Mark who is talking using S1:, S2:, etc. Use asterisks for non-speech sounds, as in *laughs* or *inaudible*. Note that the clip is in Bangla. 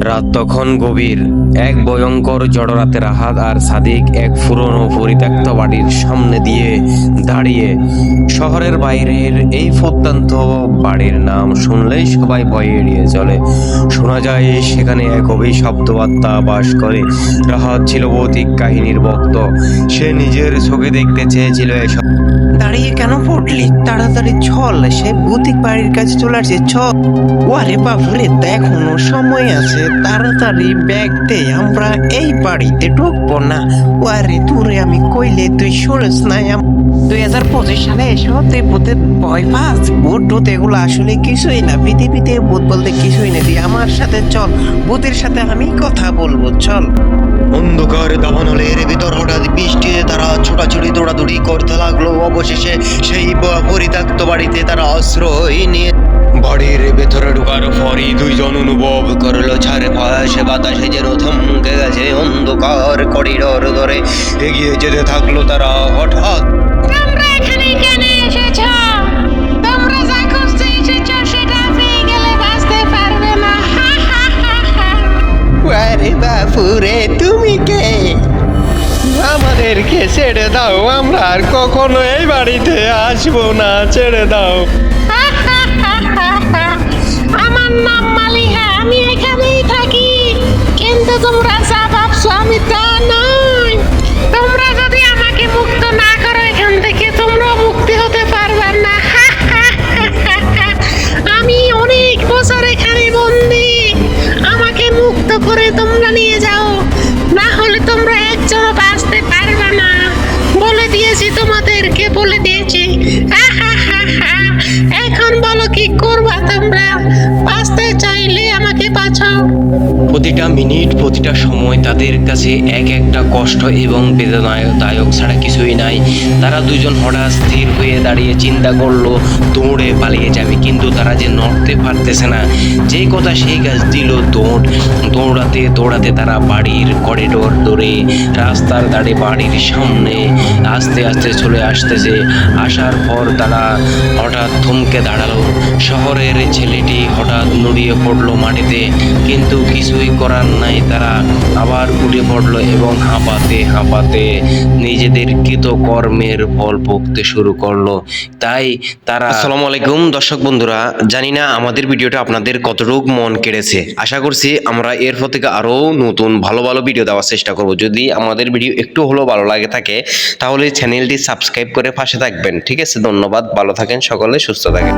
S1: রাত তখন গভীর। এক ভয়ঙ্কর জড়রাতে রাহাত আর সাদিক এক পুরনো পরিত্যক্ত বাড়ির সামনে দিয়ে দাঁড়িয়ে শহরের বাইরের এই প্রত্যন্ত বাড়ির নাম শুনলেই সবাই ভয়ে এড়িয়ে চলে। শোনা যায় সেখানে এক অভিশব্দ আত্মা বাস করে। রাহাত ছিল ভৌতিক কাহিনীর ভক্ত। সে নিজের চোখে দেখতে চেয়েছিল এসব
S2: দাঁড়িয়ে কেন পড়লি? তাড়াতাড়ি চল, সে ভৌতিক বাড়ির কাছে চলে আসছে। চল। ওরে বাবুরে এখনও সময় আছে। তাড়াতাড়ি ব্যাগ দে, আমরা এই বাড়িতে ঢুকবো না। ওরে দূরে আমি কইলে তুই শুনিস না দুই হাজার পঁচিশ সালে এসো তুই ভূতের ভয় পাস? টুত এগুলো আসলে কিছুই না। পৃথিবীতে ভূত বলতে কিছুই না আমার সাথে চল, ভূতের সাথে আমি কথা বলব, চল।
S3: অন্ধকার দাবানলের ভিতর হঠাৎ দৌড়াদৌড়ি করতে লাগল অবশেষে সেই পরিত্যক্ত বাড়িতে তারা আশ্রয় নিয়ে বাড়ির ভেতরে ঢোকার পরই দুইজন অনুভব করল চারপাশে বাতাসে যেন থমকে গেছে অন্ধকার করিডর ধরে। এগিয়ে যেতে থাকল তারা হঠাৎ।
S4: তোমরা এখানে কেন এসেছ? তোমরা যা খুঁজতে এসেছ সেটা পেয়ে গেলে বাঁচতে পারবে না। হা হা হা হা।
S2: আরে বাপুরে তুমি কে আমাদেরকে ছেড়ে দাও, আমরা আর কখনো এই বাড়িতে আসব না, ছেড়ে দাও। *laughs*
S4: আমার নাম মালিহা, আমি এখানেই থাকি কিন্তু তোমরা যা ভাবছ আমি তা নই তোমরা যদি আমাকে মুক্ত না করো এখান থেকে তোমরা মুক্তি হতে পারবে না। *laughs* আমি অনেক বছর এখানে বন্দি আমাকে মুক্ত করে তোমরা নিয়ে আমাকে বাঁচাও
S1: প্রতিটা মিনিট, প্রতিটা সময় তাদের কাছে এক একটা কষ্ট এবং বেদনাদায়ক ছাড়া কিছুই নাই। তারা দুজন হঠাৎ স্থির হয়ে দাঁড়িয়ে চিন্তা করল, দৌড়ে পালিয়ে যাবে। কিন্তু তারা যে নড়তে পারতেছে না যেই কথা সেই গাছ দিল দৌড়। দৌড়াতে দৌড়াতে তারা বাড়ির করিডোর ধরে রাস্তার দাঁড়ে বাড়ির সামনে আস্তে আস্তে চলে আসতেছে। আসার পর তারা হঠাৎ থমকে দাঁড়াল। শহরের ছেলেটি হঠাৎ নুড়িয়ে পড়ল মাটিতে, কিন্তু কিছুই করার নাই, তারা আবার উঠে পড়ল এবং হাঁপাতে হাঁপাতে নিজেদের কৃত কর্মের ফল ভুগতে শুরু করল। তাই তারা আসসালামু আলাইকুম, দর্শক বন্ধুরা, জানি না আমাদের ভিডিওটা আপনাদের কতটুক মন কেড়েছে। আশা করছি আমরা এরপর থেকে আরও নতুন, ভালো ভালো ভিডিও দেওয়ার চেষ্টা করব। যদি আমাদের ভিডিও একটু হলেও ভালো লাগে থাকে, তাহলে চ্যানেলটি সাবস্ক্রাইব করে পাশে থাকবেন। ঠিক আছে, ধন্যবাদ, ভালো থাকেন সকলে, সুস্থ থাকেন।